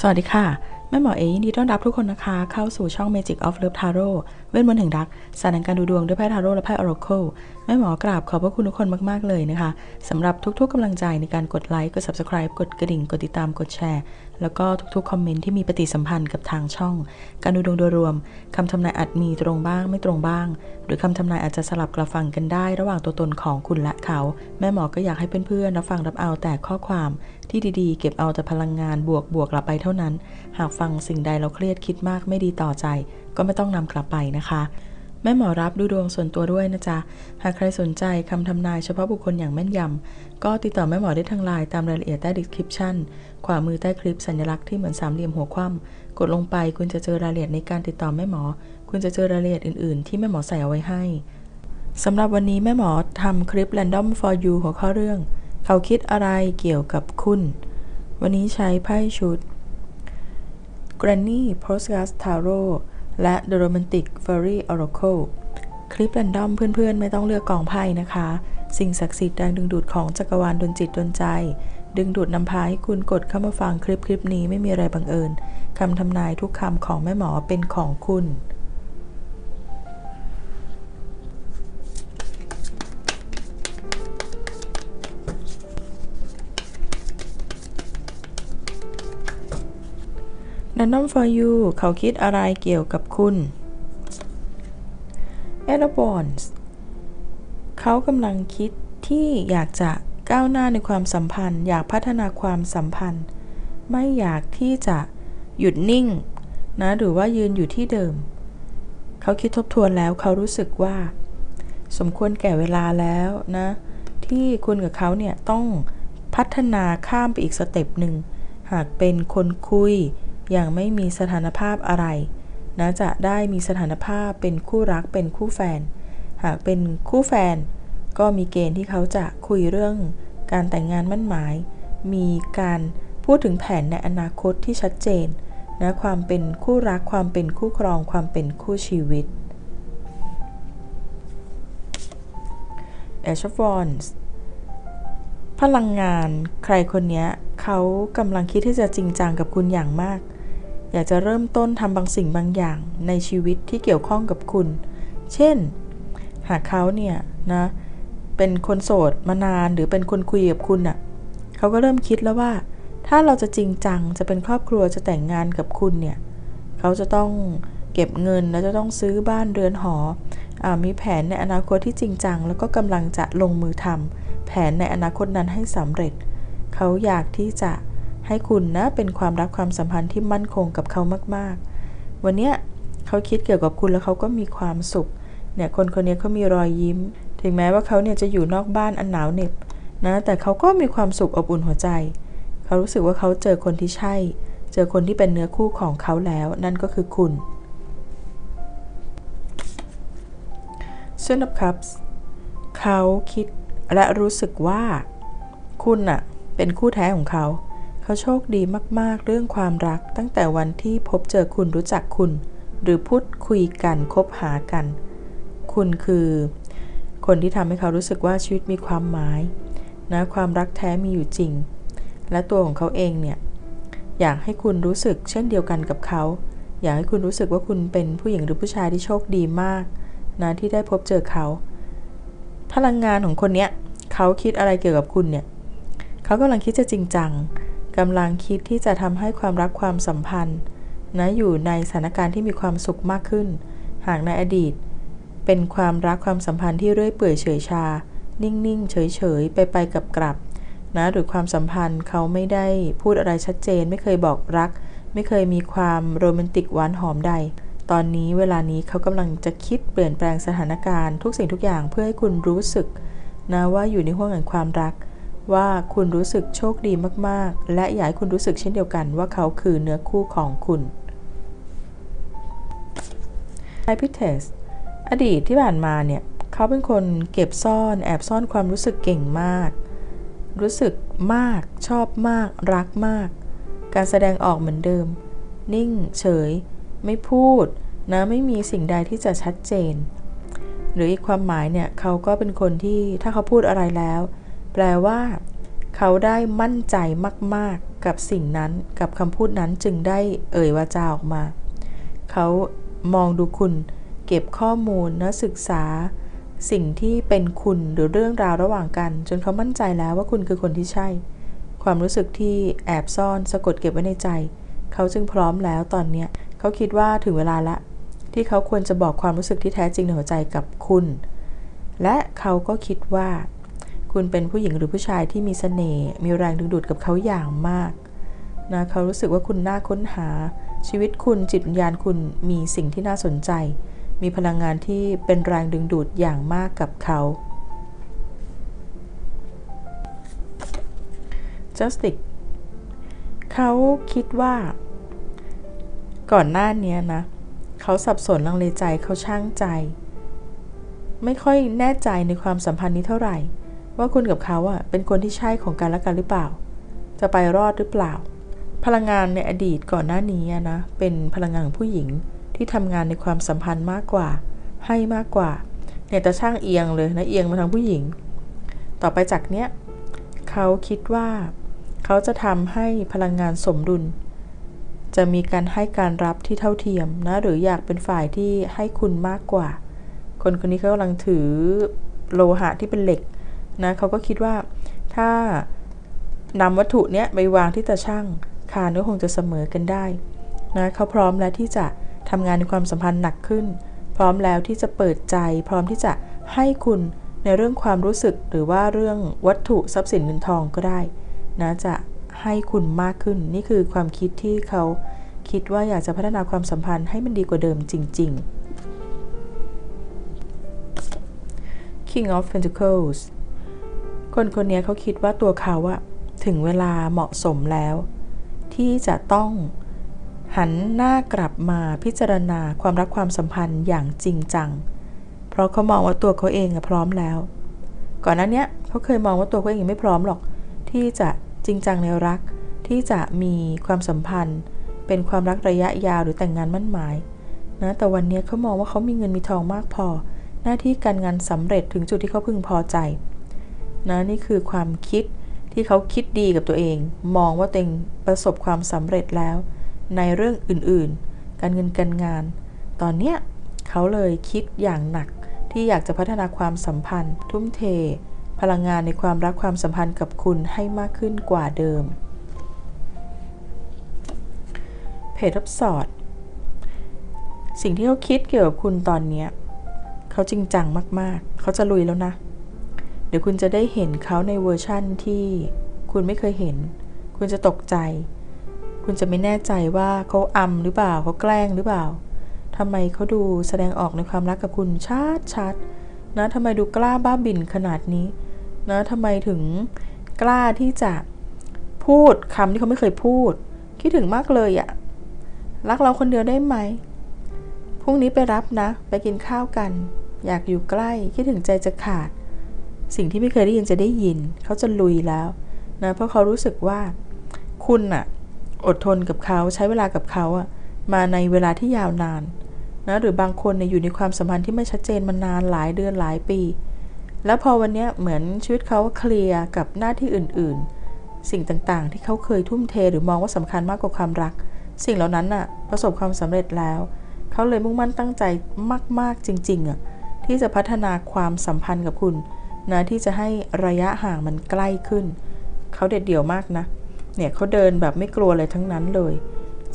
สวัสดีค่ะ แม่หมอเอยินดีต้อนรับทุกคนนะคะ เข้าสู่ช่อง Magic of Love Tarot เวทมนต์แห่งรักศาสตร์แห่งการดูดวงด้วยไพ่ทาโร่และไพ่ Oracle แม่หมอกราบขอบพระคุณทุกคนมาก ๆ เลยนะคะสำหรับทุกๆกำลังใจในการกดไลค์กด Subscribe กดกระดิ่ง กดติดตามกดแชร์ แล้วก็ทุกๆ คอมเมนต์ที่มีปฏิสัมพันธ์กับทางช่อง การดูดวงโดยรวมคำทำนายอาจมีตรงบ้างไม่ตรงบ้าง หรือคำทำนายอาจจะสลับกระฟังกันได้ ระหว่างตัวตนของคุณและเขา แม่หมอก็อยากให้เพื่อนๆรับฟังรับเอาแต่ข้อความ ที่ดีๆ เก็บเอาแต่พลังงานบวกบวกกลับไปเท่านั้น หากฟังสิ่งใดเราเครียดคิดมากไม่ดีต่อใจ ก็ไม่ต้องนำกลับไปนะคะแม่หมอรับดูดวงส่วนตัวด้วยนะจ๊ะ หากใครสนใจคำทำนายเฉพาะบุคคลอย่างแม่นยำ ก็ติดต่อแม่หมอได้ทางไลน์ตามรายละเอียดใต้ description ขวามือใต้คลิปสัญลักษณ์ที่เหมือนสามเหลี่ยมหัวคว่ำกดลงไปคุณจะเจอรายละเอียดในการติดต่อแม่หมอ คุณจะเจอรายละเอียดอื่นๆ ที่แม่หมอใส่เอาไว้ให้ สำหรับวันนี้แม่หมอทำคลิป random for you หัวข้อเรื่อง เขาคิดอะไรเกี่ยวกับคุณ วันนี้ใช้ไพ่ชุด Granny Postcard Tarot และ The Romantic Fairy Oracle คลิปแรนดอมเพื่อนๆ ไม่ต้องเลือกกองไพ่นะคะ สิ่งศักดิ์สิทธิ์แรงดึงดูดของจักรวาลดนจิตดนใจ ดึงดูดนำพาให้คุณกดเข้ามาฟังคลิปคลิปนี้ไม่มีอะไรบังเอิญคำทำนายทุกคำของแม่หมอเป็นของคุณ Random for you เขาคิดอะไรเกี่ยวกับคุณ e l b o n s เขากำลังคิดที่อยากจะก้าวหน้าในความสัมพันธ์ อยากพัฒนาความสัมพันธ์ ไม่อยากที่จะหยุดนิ่ง นะหรือว่ายืนอยู่ที่เดิม เขาคิดทบทวนแล้วเขารู้สึกว่า สมควรแก่เวลาแล้วนะ ที่คุณกับเขาเนี่ยต้องพัฒนาข้ามไปอีกสเต็ปหนึ่ง หากเป็นคนคุย ย่างไม่มีสถานภาพอะไรนะจะได้มีสถานภาพเป็นคู่รักเป็นคู่แฟน หากเป็นคู่แฟน ก็มีเกณฑ์ที่เขาจะคุยเรื่องการแต่งงานมั่นหมาย มีการพูดถึงแผนในอนาคตที่ชัดเจนนะความเป็นคู่รักความเป็นคู่ครองความเป็นคู่ชีวิต a s h of Wands พลังงานใครคนนี้เขากำลังคิดที่จะจริงจังกับคุณอย่างมาก อยากจะเริ่มต้นทำบางสิ่งบางอย่างในชีวิตที่เกี่ยวข้องกับคุณ เช่น หากเขาเนี่ยนะเป็นคนโสดมานานหรือเป็นคนคุยกับคุณอะ่ะเขาก็เริ่มคิดแล้วว่า ถ้าเราจะจริงจังจะเป็นครอบครัวจะแต่งงานกับคุณเนี่ยเขาจะต้องเก็บเงินแล้วจะต้องซื้อบ้านเรือนหออมีแผนในอนาคตที่จริงจัง แล้วก็กำลังจะลงมือทำแผนในอนาคตนั้นให้สำเร็จ เขาอยากที่จะ ให้คุณนะเป็นความรักความสัมพันธ์ที่มั่นคงกับเขามากๆ วันเนี้ยเขาคิดเกี่ยวกับคุณแล้วเขาก็มีความสุข เนี่ยคนคนนี้เขามีรอยยิ้ม ถึงแม้ว่าเขาเนี่ยจะอยู่นอกบ้านอันหนาวเหน็บนะ แต่เขาก็มีความสุขอบอุ่นหัวใจ เขารู้สึกว่าเขาเจอคนที่ใช่ เจอคนที่เป็นเนื้อคู่ของเขาแล้ว นั่นก็คือคุณ Seven of Cups เขาคิดและรู้สึกว่า คุณอะเป็นคู่แท้ของเขา เขาโชคดีมากๆเรื่องความรัก ตั้งแต่วันที่พบเจอคุณรู้จักคุณ หรือพูดคุยกันคบหากัน คุณคือ คนที่ทำให้เขารู้สึกว่าชีวิตมีความหมายนะความรักแท้มีอยู่จริง และตัวของเขาเองเนี่ยอยากให้คุณรู้สึกเช่นเดียวกันกับเขา อยากให้คุณรู้สึกว่าคุณเป็นผู้หญิงหรือผู้ชายที่โชคดีมากนะที่ได้พบเจอเขา พลังงานของคนเนี้ยเขาคิดอะไรเกี่ยวกับคุณเนี่ยเขากำลังคิดจะจริงจัง กำลังคิดที่จะทำให้ความรักความสัมพันธ์นะอยู่ในสถานการณ์ที่มีความสุขมากขึ้น หากในอดีต เป็นความรักความสัมพันธ์ที่เรื่อยเปื่อยเฉยชา นิ่งๆ เฉยๆ ไปไปกับกลับนะหรือความสัมพันธ์เขาไม่ได้พูดอะไรชัดเจน ไม่เคยบอกรัก ไม่เคยมีความโรแมนติกหวานหอมใด ตอนนี้เวลานี้เขากำลังจะคิดเปลี่ยนแปลงสถานการณ์ทุกสิ่งทุกอย่างเพื่อให้คุณรู้สึกนะว่าอยู่ในห้วงแห่งความรัก ว่าคุณรู้สึกโชคดีมากๆ และอยากให้คุณรู้สึกเช่นเดียวกันว่าเขาคือเนื้อคู่ของคุณไฮพิเทสอดีตที่ผ่านมาเนี่ย เขาเป็นคนเก็บซ่อนแอบซ่อนความรู้สึกเก่งมาก รู้สึกมาก ชอบมาก รักมาก การแสดงออกเหมือนเดิม นิ่ง เฉย ไม่พูดนะไม่มีสิ่งใดที่จะชัดเจน หรืออีกความหมายเนี่ย เขาก็เป็นคนที่ถ้าเขาพูดอะไรแล้ว ลว่า เขาได้มั่นใจมาก ๆ กับสิ่งนั้นกับคำพูดนั้นจึงได้เอ่ยวาจาออกมา เขามองดูคุณ เก็บข้อมูลและศึกษา สิ่งที่เป็นคุณหรือเรื่องราวระหว่างกัน จนเขามั่นใจแล้วว่าคุณคือคนที่ใช่ ความรู้สึกที่แอบซ่อนสะกดเก็บไว้ในใจ เขาจึงพร้อมแล้วตอนนี้เขาคิดว่าถึงเวลาละ ที่เขาควรจะบอกความรู้สึกที่แท้จริงในหัวใจกับคุณ และเขาก็คิดว่า คุณเป็นผู้หญิงหรือผู้ชายที่มีเสน่ห์มีแรงดึงดูดกับเขาอย่างมากนะเขารู้สึกว่าคุณน่าค้นหา ชีวิตคุณจิตวิญญาณคุณมีสิ่งที่น่าสนใจ มีพลังงานที่เป็นแรงดึงดูดอย่างมากกับเขา Justice เขาคิดว่า ก่อนหน้านี้นะ เขาสับสนลังเลใจเขาช่างใจ ไม่ค่อยแน่ใจในความสัมพันธ์นี้เท่าไหร่ ว่าคุณกับเขาอะเป็นคนที่ใช่ของกันและกันหรือเปล่า จะไปรอดหรือเปล่า พลังงานในอดีตก่อนหน้านี้นะเป็นพลังงานของผู้หญิงที่ทำงานในความสัมพันธ์มากกว่า ให้มากกว่าเนี่ยจะช่างเอียงเลยนะเอียงมาทางผู้หญิง ต่อไปจากเนี้ยเขาคิดว่า เขาจะทำให้พลังงานสมดุล จะมีการให้การรับที่เท่าเทียมนะหรืออยากเป็นฝ่ายที่ให้คุณมากกว่า คนคนนี้เขากำลังถือโลหะที่เป็นเหล็ก นะเขาก็คิดว่าถ้านำวัตถุเนี้ยไปวางที่ตะช่างคานก็คงจะเสมอกันได้นะเขาพร้อมแล้วที่จะทำงานในความสัมพันธ์หนักขึ้น พร้อมแล้วที่จะเปิดใจ พร้อมที่จะให้คุณในเรื่องความรู้สึกหรือว่าเรื่องวัตถุทรัพย์สินเงินทองก็ได้นะจะให้คุณมากขึ้นนี่คือความคิดที่เขาคิดว่าอยากจะพัฒนาความสัมพันธ์ให้มันดีกว่าเดิมจริง ๆ King of Pentacles คนคนนี้เขาคิดว่าตัวเขาอะถึงเวลาเหมาะสมแล้ว ที่จะต้องหันหน้ากลับมาพิจารณาความรักความสัมพันธ์อย่างจริงจัง เพราะเขามองว่าตัวเขาเองพร้อมแล้ว ก่อนหน้านี้เขาเคยมองว่าตัวเขาเองยังไม่พร้อมหรอก ที่จะจริงจังในรัก ที่จะมีความสัมพันธ์ เป็นความรักระยะยาวหรือแต่งงานมั่นหมายนะแต่วันนี้เขามองว่าเขามีเงินมีทองมากพอ หน้าที่การงานสำเร็จถึงจุดที่เขาพึงพอใจ นะนี่คือความคิดที่เขาคิดดีกับตัวเอง มองว่าตัวเองประสบความสำเร็จแล้ว ในเรื่องอื่นๆ การเงินการงาน ตอนเนี้ยเขาเลยคิดอย่างหนักที่อยากจะพัฒนาความสัมพันธ์ ทุ่มเท พลังงานในความรักความสัมพันธ์กับคุณให้มากขึ้นกว่าเดิมเพจทับสอด สิ่งที่เขาคิดเกี่ยวกับคุณตอนนี้ เขาจริงจังมากๆ เขาจะลุยแล้วนะ เดี๋ยวคุณจะได้เห็นเขาในเวอร์ชั่นที่คุณไม่เคยเห็น คุณจะตกใจ คุณจะไม่แน่ใจว่าเขาอำหรือเปล่าเขาแกล้งหรือเปล่าทำไมเขาดูแสดงออกในความรักกับคุณชัดชัดนะทำไมดูกล้าบ้าบิ่นขนาดนี้นะทำไมถึงกล้าที่จะพูดคำที่เขาไม่เคยพูด คิดถึงมากเลยอะรักเราคนเดียวได้ไหมพรุ่งนี้ไปรับนะ ไปกินข้าวกัน อยากอยู่ใกล้คิดถึงใจจะขาด สิ่งที่ไม่เคยได้ยินจะได้ยิน เขาจะลุยแล้วนะเพราะเขารู้สึกว่าคุณอะอดทนกับเขาใช้เวลากับเขาอะมาในเวลาที่ยาวนานนะหรือบางคนเนี่ยอยู่ในความสัมพันธ์ที่ไม่ชัดเจนมานานหลายเดือนหลายปี แล้วพอวันนี้เหมือนชีวิตเขาเคลียร์กับหน้าที่อื่น ๆ สิ่งต่างๆ ที่เขาเคยทุ่มเทหรือมองว่าสำคัญมากกว่าความรัก สิ่งเหล่านั้นน่ะประสบความสำเร็จแล้ว เขาเลยมุ่งมั่นตั้งใจมาก ๆ จริงๆอะที่จะพัฒนาความสัมพันธ์กับคุณ นะที่จะให้ระยะห่างมันใกล้ขึ้น เขาเด็ดเดี่ยวมากนะ เนี่ยเขาเดินแบบไม่กลัวอะไรทั้งนั้นเลย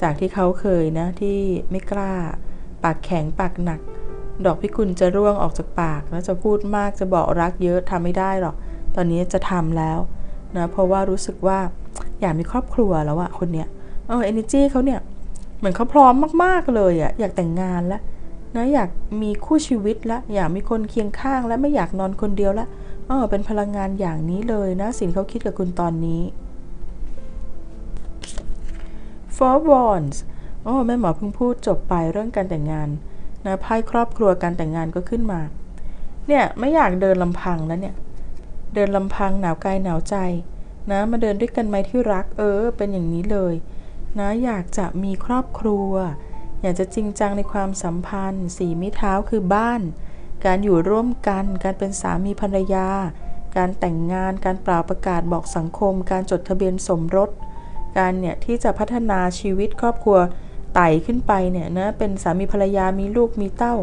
จากที่เขาเคยนะที่ไม่กล้า ปากแข็งปากหนัก ดอกพิกุลจะร่วงออกจากปากแล้วจะพูดมากจะบอกรักเยอะทำไม่ได้หรอก ตอนนี้จะทำแล้วนะเพราะว่ารู้สึกว่าอยากมีครอบครัวแล้วอะคนเนี้ยเออเอเนจีเขาเนี่ยเหมือนเขาพร้อมมากๆเลยอะอยากแต่งงานแล้วนะอยากมีคู่ชีวิตแล้วอยากมีคนเคียงข้างและไม่อยากนอนคนเดียวแล้ว ออเป็นพลังงานอย่างนี้เลยนะ สินเขาคิดกับคุณตอนนี้ Four Wands โอ้แม่หมอเพิ่งพูดจบไปเรื่องการแต่งงานนะไพ่ครอบครัวการแต่งงานก็ขึ้นมา เนี่ยไม่อยากเดินลำพังแล้วเนี่ย เดินลำพังหนาวกายหนาวใจ นะ มาเดินด้วยกันไหมที่รักเออ เป็นอย่างนี้เลย นะอยากจะมีครอบครัว อยากจะจริงจังในความสัมพันธ์ สีมิเท้าคือบ้าน การอยู่ร่วมกัน การเป็นสามีภรรยา การแต่งงาน การเปล่าประกาศบอกสังคม การจดทะเบียนสมรส การเนี่ยที่จะพัฒนาชีวิตครอบครัวไต่ขึ้นไปเนี่ยนะเป็นสามีภรรยามีลูกมีเต้า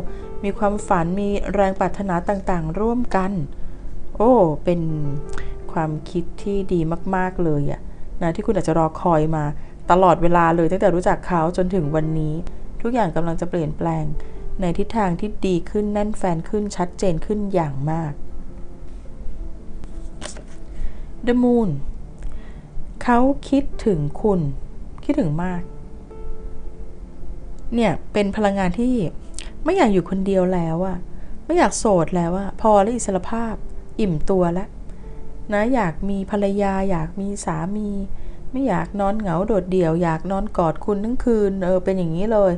มีความฝันมีแรงปรารถนาต่างๆ ร่วมกัน โอ้เป็นความคิดที่ดีมากๆเลยอะนะที่คุณอาจจะรอคอยมา ตลอดเวลาเลยตั้งแต่รู้จักเขาจนถึงวันนี้ ทุกอย่างกำลังจะเปลี่ยนแปลง ในทิศทางที่ดีขึ้นแน่นแฟนขึ้นชัดเจนขึ้นอย่างมาก The Moon เขาคิดถึงคุณ คิดถึงมาก เนี่ย เป็นพลังงานที่ไม่อยากอยู่คนเดียวแล้วอะไม่อยากโสดแล้วอะพอแล้วอิสรภาพ อิ่มตัวแล้วนะอยากมีภรรยา อยากมีสามี ไม่อยากนอนเหงาโดดเดี่ยว อยากนอนกอดคุณทั้งคืนเออเป็นอย่างนี้เลย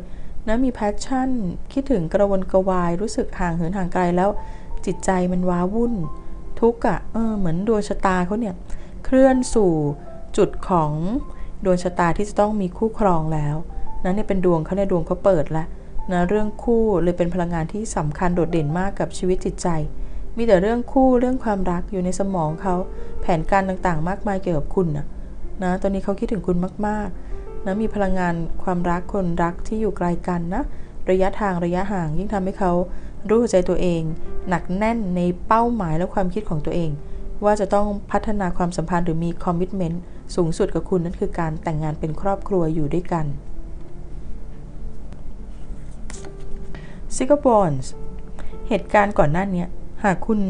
นะมีแพชชั่น คิดถึงกระวนกระวายรู้สึกห่างเหินห่างไกลแล้ว จิตใจมันว้าวุ่น ทุกข์อะเออเหมือนดวงชะตาเขาเนี่ยเคลื่อนสู่จุดของดวงชะตาที่จะต้องมีคู่ครองแล้วนะเนี่ยเป็นดวงเขาในดวงเขาเปิดแล้วนะเรื่องคู่เลยเป็นพลังงานที่สำคัญโดดเด่นมากกับชีวิตจิตใจ มีแต่เรื่องคู่เรื่องความรักอยู่ในสมองเขาแผนการต่างๆ มากมายเกี่ยวกับคุณนะนะตอนนี้เขาคิดถึงคุณมากๆ นะมีพลังงานความรักคนรักที่อยู่ไกลกันนะระยะทางระยะห่าง ยิ่งทำให้เขารู้ใจตัวเอง หนักแน่นในเป้าหมายและความคิดของตัวเอง ว่าจะต้องพัฒนาความสัมพันธ์หรือมีคอมมิชเมนต์สูงสุดกับคุณนั่นคือการแต่งงานเป็นครอบครัวอยู่ด้วยกัน s i g a b o n s เหตุการณ์ก่อนหน้านี้หากคุณ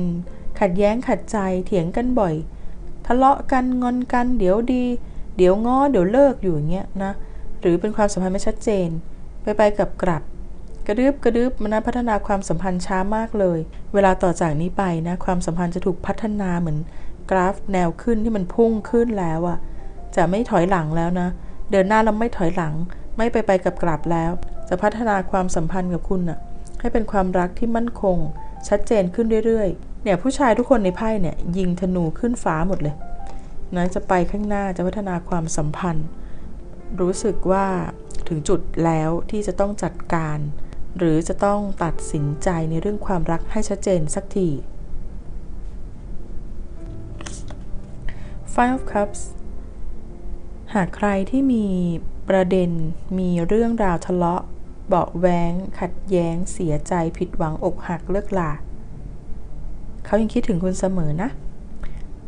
ขัดแย้งขัดใจเถียงกันบ่อย ทะเลาะกันงอนกันเดี๋ยวดี เดี๋ยวง้อเดี๋ยวเลิกอยู่อย่างเงี้ยนะหรือเป็นความสัมพันธ์ไม่ชัดเจน ไปไปกับกลับ กระดึบกระดึบมันพัฒนาความสัมพันธ์ช้ามากเลย เวลาต่อจากนี้ไปนะความสัมพันธ์จะถูกพัฒนาเหมือนกราฟแนวขึ้นที่มันพุ่งขึ้นแล้วอะจะไม่ถอยหลังแล้วนะ เดินหน้าแล้วไม่ถอยหลัง ไม่ไปไปกับกลับแล้ว จะพัฒนาความสัมพันธ์กับคุณอะให้เป็นความรักที่มั่นคง ชัดเจนขึ้นเรื่อยๆเนี่ยผู้ชายทุกคนในไพ่เนี่ยยิงธนูขึ้นฟ้าหมดเลย นะจะไปข้างหน้าจะพัฒนาความสัมพันธ์ รู้สึกว่าถึงจุดแล้วที่จะต้องจัดการ หรือจะต้องตัดสินใจในเรื่องความรักให้ชัดเจนสักที Five of Cups หากใครที่มีประเด็นมีเรื่องราวทะเลาะ เบาแวงขัดแย้ง เสียใจผิดหวังอกหักเลิกลาเขายังคิดถึงคุณเสมอนะ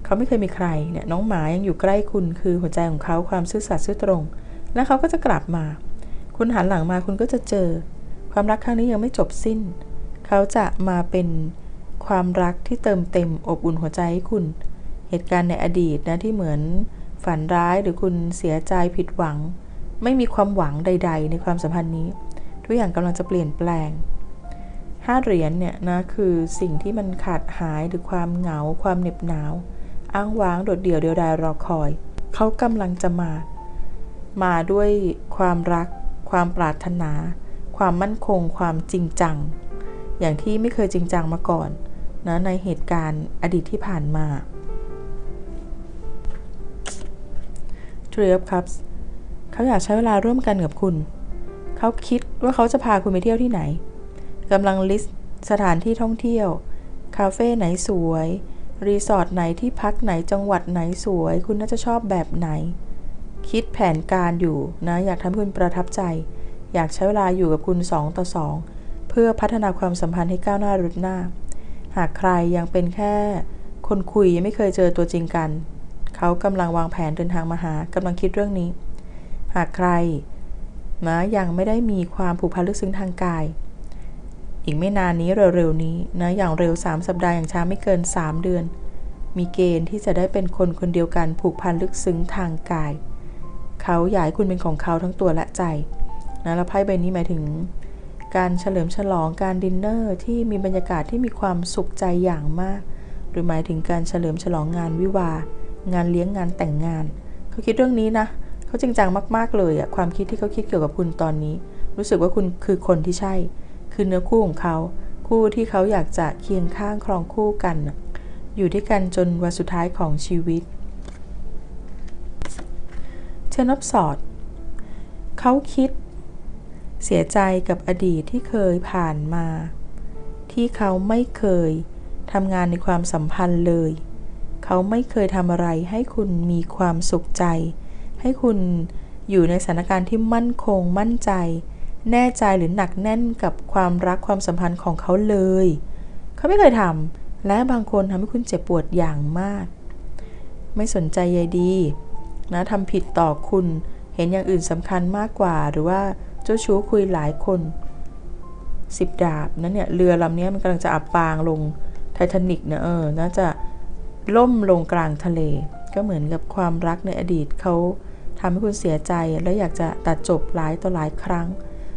เขาไม่เคยมีใครเนี่ยน้องหมายังอยู่ใกล้คุณ คือหัวใจของเขาความซื่อสัตย์ซื่อตรง และเขาก็จะกลับมา คุณหันหลังมาคุณก็จะเจอ ความรักครั้งนี้ยังไม่จบสิ้น เขาจะมาเป็นความรักที่เติมเต็มอบอุ่นหัวใจให้คุณ เหตุการณ์ในอดีตนะที่เหมือนฝันร้ายหรือคุณเสียใจผิดหวัง ไม่มีความหวังใด ๆ ในความสัมพันธ์นี้ ทุกอย่างกำลังจะเปลี่ยนแปลงห้าเหรียญเนี่ยนะคือสิ่งที่มันขาดหายหรือความเหงาความเหน็บหนาว อ้างว้างโดดเดี่ยวเดียวดายรอคอย เขากำลังจะมา มาด้วยความรัก ความปรารถนา ความมั่นคง ความจริงจัง อย่างที่ไม่เคยจริงจังมาก่อนนะในเหตุการณ์อดีตที่ผ่านมา Three of Cups เขาอยากใช้เวลาร่วมกันกับคุณ เขาคิดว่าเขาจะพาคุณไปเที่ยวที่ไหนกำลังลิสต์สถานที่ท่องเที่ยว คาเฟ่ไหนสวย รีสอร์ทไหนที่พักไหนจังหวัดไหนสวย คุณน่าจะชอบแบบไหน คิดแผนการอยู่นะ อยากทำให้คุณประทับใจ อยากใช้เวลาอยู่กับคุณ 2 ต่อ 2 เพื่อพัฒนาความสัมพันธ์ให้ก้าวหน้ารุดหน้า หากใครยังเป็นแค่คนคุยยังไม่เคยเจอตัวจริงกัน เขากำลังวางแผนเดินทางมาหากำลังคิดเรื่องนี้ หากใครนะยังไม่ได้มีความผูกพันลึกซึ้งทางกาย อีกไม่นานนี้เร็วๆนี้นะอย่างเร็ว 3 สัปดาห์อย่างช้าไม่เกิน 3 เดือน มีเกณฑ์ที่จะได้เป็นคนคนเดียวกันผูกพันลึกซึ้งทางกาย เขาอยากให้คุณเป็นของเขาทั้งตัวและใจนะแล้วไพ่ใบนี้หมายถึง การเฉลิมฉลองการดินเนอร์ที่มีบรรยากาศที่มีความสุขใจอย่างมาก หรือหมายถึงการเฉลิมฉลองงานวิวา งานเลี้ยงงานแต่งงาน เขาคิดเรื่องนี้นะเขาจริงจังมาก ๆเลยอะความคิดที่เขาคิดเกี่ยวกับคุณตอนนี้ รู้สึกว่าคุณคือคนที่ใช่ คือเนื้อคู่ของเขา คู่ที่เขาอยากจะเคียงข้างครองคู่กัน อยู่ด้วยกันจนวันสุดท้ายของชีวิตเทนอฟสอด เขาคิด เสียใจกับอดีตที่เคยผ่านมา ที่เขาไม่เคยทำงานในความสัมพันธ์เลย เขาไม่เคยทำอะไรให้คุณมีความสุขใจ ให้คุณอยู่ในสถานการณ์ที่มั่นคงมั่นใจ แน่ใจหรือหนักแน่นกับความรักความสัมพันธ์ของเขาเลย เขาไม่เคยทำและบางคนทำให้คุณเจ็บปวดอย่างมาก ไม่สนใจใยดีนะทำผิดต่อคุณเห็นอย่างอื่นสำคัญมากกว่า หรือว่าเจ้าชู้คุยหลายคนสิบดาบนั้นเนี่ยเรือลำนี้มันกำลังจะอับปางลงไททานิกเนี่ยเออน่าจะล่มลงกลางทะเล ก็เหมือนกับความรักในอดีตเขาทำให้คุณเสียใจและอยากจะตัดจบหลายต่อหลายครั้ง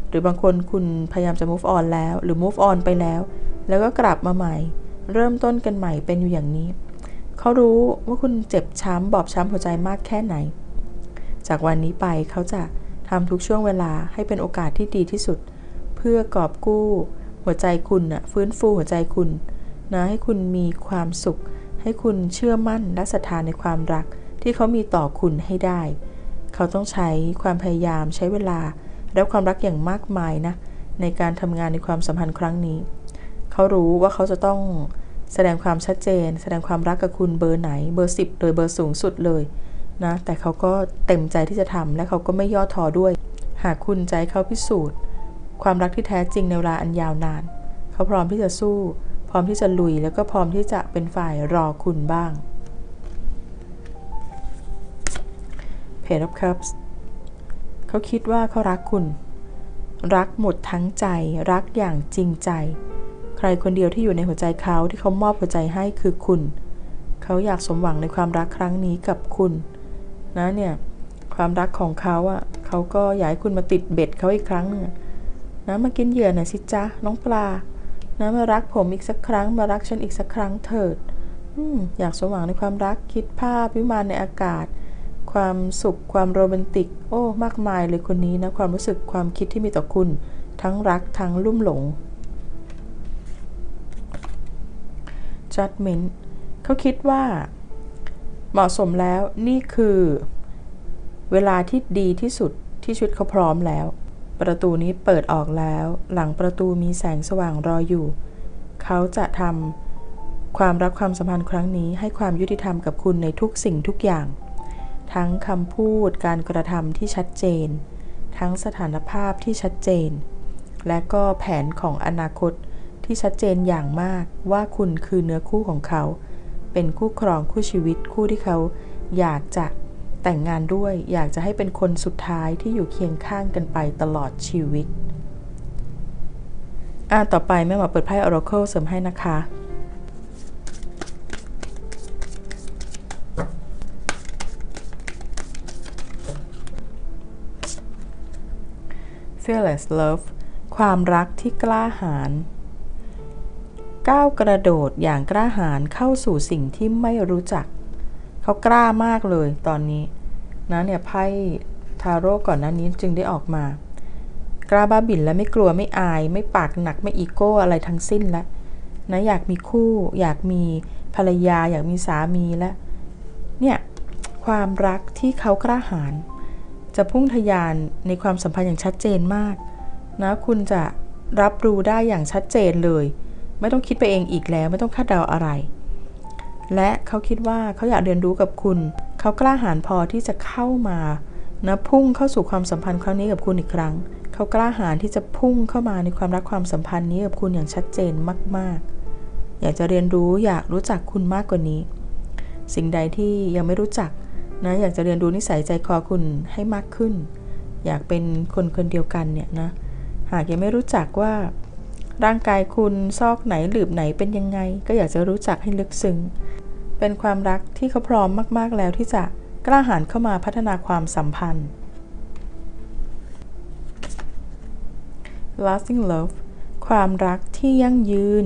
หรือบางคนคุณพยายามจะ move on แล้ว หรือ move on ไปแล้ว แล้วก็กลับมาใหม่ เริ่มต้นกันใหม่เป็นอยู่อย่างนี้ เขารู้ว่าคุณเจ็บช้ำบอบช้ำหัวใจมากแค่ไหน จากวันนี้ไปเขาจะทำทุกช่วงเวลาให้เป็นโอกาสที่ดีที่สุด เพื่อกอบกู้ หัวใจคุณนะฟื้นฟูหัวใจคุณนะให้คุณมีความสุข ให้คุณเชื่อมั่นและศรัทธาในความรักที่เขามีต่อคุณให้ได้ เขาต้องใช้ความพยายามใช้เวลา และความรักอย่างมากมายนะในการทำงานในความสัมพันธ์ครั้งนี้ เขารู้ว่าเขาจะต้องแสดงความชัดเจน แสดงความรักกับคุณเบอร์ไหนเบอร์สิบเลยเบอร์สูงสุดเลยนะแต่เขาก็เต็มใจที่จะทำและเขาก็ไม่ย่อท้อด้วย หากคุณใจเขาพิสูจน์ ความรักที่แท้จริงในเวลาอันยาวนาน เขาพร้อมที่จะสู้ พร้อมที่จะลุยแล้วก็พร้อมที่จะเป็นฝ่ายรอคุณบ้าง Page of Cups เขาคิดว่าเขารักคุณ รักหมดทั้งใจ รักอย่างจริงใจ ใครคนเดียวที่อยู่ในหัวใจเขาที่เขามอบหัวใจให้คือคุณ เขาอยากสมหวังในความรักครั้งนี้กับคุณ นะเนี่ย ความรักของเขาอะ่ะเขาก็อยากให้คุณมาติดเบ็ดเขาอีกครั้งนึงนะมากินเหยื่อหน่อยสิจ๊ะน้องปลา นะมารักผมอีกสักครั้ง มารักฉันอีกสักครั้งเถิดออยากสมหวังในความรักคิดภาพวิมานในอากาศ ความสุขความโรแมนติก โอ้ มากมายเลยคนนี้นะ ความรู้สึกความคิดที่มีต่อคุณ ทั้งรัก ทั้งลุ่มหลง judgment เขาคิดว่า เหมาะสมแล้วนี่คือ เวลาที่ดีที่สุดที่ชุดเขาพร้อมแล้ว ประตูนี้เปิดออกแล้ว หลังประตูมีแสงสว่างรออยู่ เขาจะทำความรักความสัมพันธ์ครั้งนี้ให้ความยุติธรรมกับคุณในทุกสิ่งทุกอย่าง ทั้งคำพูดการกระทำที่ชัดเจน ทั้งสถานภาพที่ชัดเจน และก็แผนของอนาคตที่ชัดเจนอย่างมากว่าคุณคือเนื้อคู่ของเขา เป็นคู่ครองคู่ชีวิตคู่ที่เขาอยากจะแต่งงานด้วย อยากจะให้เป็นคนสุดท้ายที่อยู่เคียงข้างกันไปตลอดชีวิตอ่าต่อไปแม่หมอเปิดไพ่ Oracle เสริมให้นะคะ Fearless Love ความรักที่กล้าหาญก้าวกระโดดอย่างกล้าหาญเข้าสู่สิ่งที่ไม่รู้จัก เขากล้ามากเลยตอนนี้นะเนี่ยไพ่ทาโร่ก่อนหน้านี้จึงได้ออกมา กล้าบ้าบิ่นและไม่กลัวไม่อาย ไม่ปากหนักไม่อีโก้อะไรทั้งสิ้นแล้วนะอยากมีคู่ อยากมีภรรยา อยากมีสามีและเนี่ยความรักที่เขากล้าหาญ จะพุ่งทยานในความสัมพันธ์อย่างชัดเจนมากนะคุณจะรับรู้ได้อย่างชัดเจนเลย ไม่ต้องคิดไปเองอีกแล้ว ไม่ต้องคาดเดาอะไร และเขาคิดว่าเขาอยากเรียนรู้กับคุณ เขากล้าหาญพอที่จะเข้ามานะพุ่งเข้าสู่ความสัมพันธ์ครั้งนี้กับคุณอีกครั้ง เขากล้าหาญที่จะพุ่งเข้ามาในความรักความสัมพันธ์นี้กับคุณอย่างชัดเจนมาก ๆ อยากจะเรียนรู้อยากรู้จักคุณมากกว่านี้ สิ่งใดที่ยังไม่รู้จัก นะอยากจะเรียนรู้นิสัยใจคอคุณให้มากขึ้น อยากเป็นคนคนเดียวกันเนี่ยนะหากยังไม่รู้จักว่าร่างกายคุณซอกไหนหลืบไหนเป็นยังไง ก็อยากจะรู้จักให้ลึกซึ้งเป็นความรักที่เขาพร้อมมากๆแล้วที่จะกล้าหาญเข้ามาพัฒนาความสัมพันธ์ lasting love ความรักที่ยั่งยืน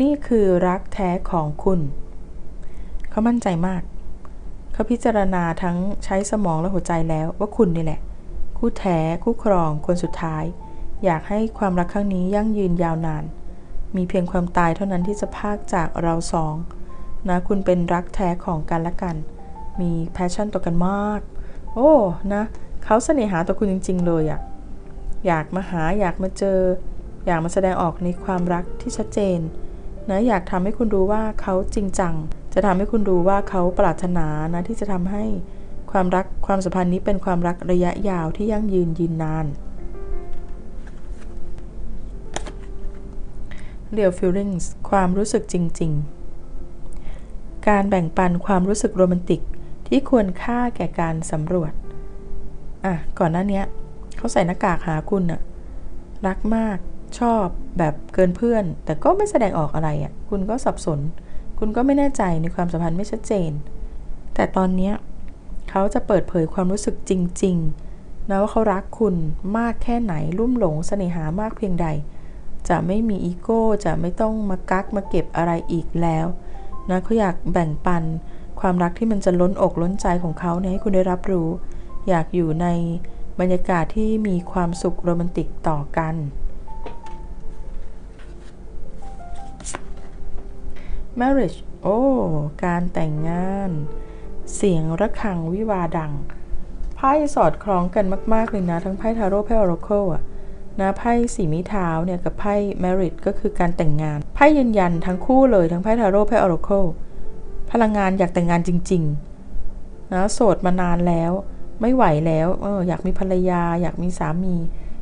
นี่คือรักแท้ของคุณ เขามั่นใจมาก เขาพิจารณาทั้งใช้สมองและหัวใจแล้วว่าคุณนี่แหละ คู่แท้คู่ครองคนสุดท้าย อยากให้ความรักครั้งนี้ยั่งยืนยาวนาน มีเพียงความตายเท่านั้นที่จะพากจากเราสองนะคุณเป็นรักแท้ของกันและกัน มีแพชชั่นต่อกันมาก โอ้นะเขาเสน่หาต่อคุณจริง ๆ เลยอะอยากมาหาอยากมาเจอ อยากมาแสดงออกในความรักที่ชัดเจนนะอยากทำให้คุณรู้ว่าเขาจริงจัง จะทำให้คุณรู้ว่าเขาปรารถนานะที่จะทำให้ความรักความสัมพันธ์นี้เป็นความรักระยะยาวที่ยั่งยืนยืนนาน Real feelings ความรู้สึกจริง ๆ การแบ่งปันความรู้สึกโรแมนติกที่ควรค่าแก่การสำรวจ อะ ก่อนหน้านี้เขาใส่หน้ากากหาคุณอะรักมากชอบแบบเกินเพื่อน แต่ก็ไม่แสดงออกอะไรอะคุณก็สับสน คุณก็ไม่แน่ใจในความสัมพันธ์ไม่ชัดเจน แต่ตอนนี้เขาจะเปิดเผยความรู้สึกจริงๆนะว่าเขารักคุณมากแค่ไหนลุ่มหลงเสน่หามากเพียงใด จะไม่มีอีโก้จะไม่ต้องมากักมาเก็บอะไรอีกแล้วนะเขาอยากแบ่งปันความรักที่มันจะล้นอกล้นใจของเขาเนี่ยให้คุณได้รับรู้ อยากอยู่ในบรรยากาศที่มีความสุขโรแมนติกต่อกัน marriage โอ้ การแต่งงาน เสียงระฆังวิวาดัง ไพ่สอดคล้องกันมาก ๆ เลยนะ ทั้งไพ่ทาโร่ไพ่ออร์เคิลอะนะไพ่สีมิเท้าเนี่ยกับไพ่ marriage ก็คือการแต่งงาน ไพ่ยืนยันทั้งคู่เลยทั้งไพ่ทาโร่ไพ่ออร์เคิลพลังงานอยากแต่งงานจริง ๆ นะโสดมานานแล้ว ไม่ไหวแล้วเอออยากมีภรรยา อยากมีสามี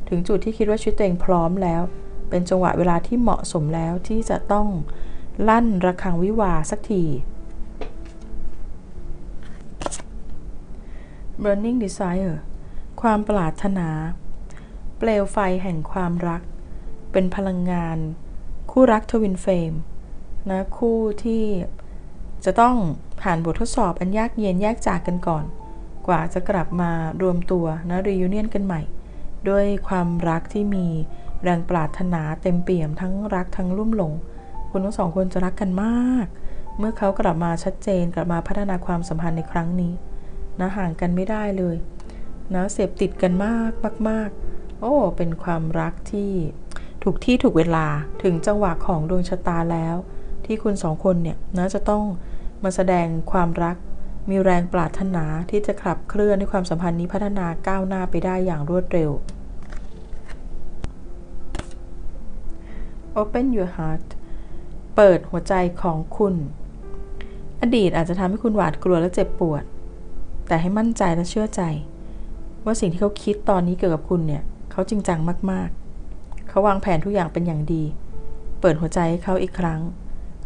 ถึงจุดที่คิดว่าชีวิตตัวเองพร้อมแล้ว เป็นจังหวะเวลาที่เหมาะสมแล้วที่จะต้อง ลั่นระฆังวิวาสักที burning desire ความปรารถนา เปลวไฟแห่งความรัก เป็นพลังงาน คู่รักทวินเฟมนะคู่ที่จะต้องผ่านบททดสอบอันยากเย็นแยกจากกันก่อน กว่าจะกลับมารวมตัวนะรียูเนียนกันใหม่ ด้วยความรักที่มีแรงปรารถนาเต็มเปี่ยมทั้งรักทั้งลุ่มหลง คุณทั้งสองคนจะรักกันมาก เมื่อเขากลับมาชัดเจนกลับมาพัฒนาความสัมพันธ์ในครั้งนี้นะห่างกันไม่ได้เลยนะเสพติดกันมากมากๆ โอ้ เป็นความรักที่ถูกที่ถูกเวลาถึงจังหวะของดวงชะตาแล้ว ที่คุณสองคนเนี่ยนะจะต้องมาแสดงความรัก มีแรงปรารถนาที่จะขับเคลื่อนให้ความสัมพันธ์นี้พัฒนาก้าวหน้าไปได้อย่างรวดเร็ว Open your heart เปิดหัวใจของคุณ อดีตอาจจะทำให้คุณหวาดกลัวและเจ็บปวด แต่ให้มั่นใจและเชื่อใจ ว่าสิ่งที่เขาคิดตอนนี้เกี่ยวกับคุณเนี่ย เขาจริงจังมากๆ เขาวางแผนทุกอย่างเป็นอย่างดี เปิดหัวใจให้เขาอีกครั้ง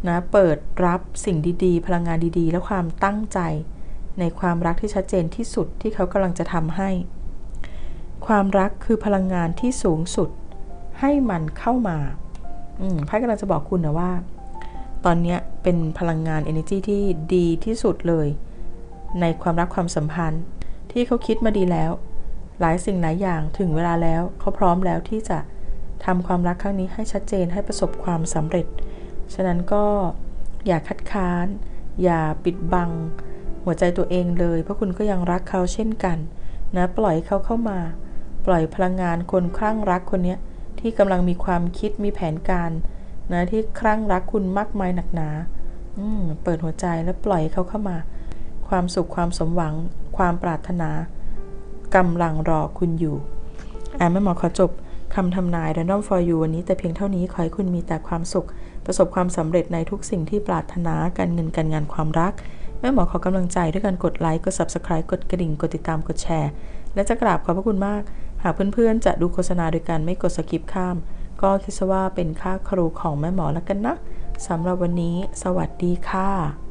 นะเปิดรับสิ่งดีๆ พลังงานดีๆ และความตั้งใจ ในความรักที่ชัดเจนที่สุดที่เขากำลังจะทำให้ ความรักคือพลังงานที่สูงสุด ให้มันเข้ามาไพ่กำลังจะบอกคุณนะว่า ตอนนี้เป็นพลังงาน energy ที่ดีที่สุดเลย ในความรักความสัมพันธ์ ที่เขาคิดมาดีแล้ว หลายสิ่งหลายอย่างถึงเวลาแล้วเขาพร้อมแล้วที่จะทำความรักครั้งนี้ให้ชัดเจนให้ประสบความสำเร็จ ฉะนั้นก็อย่าคัดค้าน อย่าปิดบัง หัวใจตัวเองเลย เพราะคุณก็ยังรักเขาเช่นกันนะปล่อยเขาเข้ามา ปล่อยพลังงานคนคลั่งรักคนนี้ที่กำลังมีความคิดมีแผนการ นะที่ครั่งรักคุณมากมายหนักหนาเปิดหัวใจแล้วปล่อยเขาเข้ามา ความสุขความสมหวัง ความปรารถนากำลังรอคุณอยู่อ่าแม่หมอขอจบคำทำนาย Random for you วันนี้แต่เพียงเท่านี้ขอให้คุณมีแต่ความสุข ประสบความสำเร็จในทุกสิ่งที่ปรารถนาการเงินการงานความรัก แม่หมอขอกำลังใจด้วยการกดไลค์กด Subscribe กดกระดิ่งกดติดตามกดแชร์ และจะกราบขอบพระคุณมาก หากเพื่อนๆจะดูโฆษณาโดยการไม่กดสกิปข้าม ก็คิดว่าเป็นค่าครูของแม่หมอแล้วกันนะสำหรับวันนี้ สวัสดีค่ะ